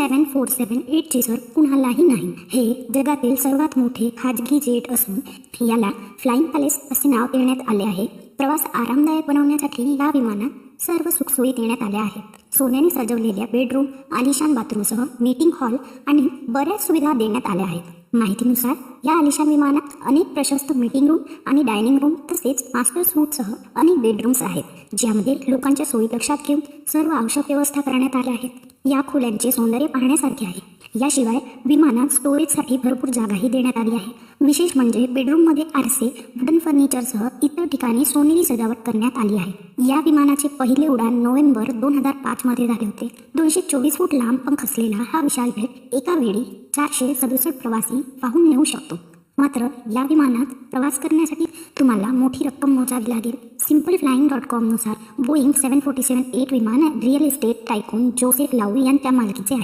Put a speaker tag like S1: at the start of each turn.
S1: Seven four seven eight sir कुणालाही नाही हे जगातील सर्वात मोठे खाजगी जेट असून याला फ्लाइंग पॅलेस असे नाव देण्यात आले आहे प्रवास आरामदायक बनवण्यासाठी या विमानात सर्व सुखसोयी देण्यात आल्या आहेत सोन्याने सजवलेल्या बेडरूम आलिशान बाथरूमसह मीटिंग हॉल आणि बऱ्याच सुविधा देण्यात आल्या आहेत माहितीनुसार या आलिशान विमानात अनेक प्रशस्त मीटिंग रूम आणि डायनिंग रूम तसेच मास्टर सूटसह अनेक बेडरूम्स आहेत ज्यामध्ये लोकांच्या सोयी लक्षात घेऊन सर्व आवश्यक व्यवस्था करण्यात आल्या आहेत या खोल्यांचे सौंदर्य पाहण्यासारखे आहे. याशिवाय विमानात स्टोरेजसाठी भरपूर जागाही देण्यात आली आहे. विशेष म्हणजे बेडरूममध्ये आरसे वुडन फर्निचरसह इतर ठिकाणी सोनेरी सजावट करण्यात आली आहे. या विमानाचे पहिले उडान नोव्हेंबर दोन हजार पाचमध्ये झाले होते. दोनशे चोवीस फूट लांब पंख असलेला हा विशाल भेट एका वेळी चारशे सदुसष्ट प्रवासी पाहून नेऊ शकतो. मात्र या विमानात प्रवास करण्यासाठी तुम्हाला मोठी रक्कम मोजावी लागेल. Simple flying dot कॉमनुसार Boeing seven forty seven eight विमान real estate tycoon Joseph Lau यांच्या मालकीचे आहे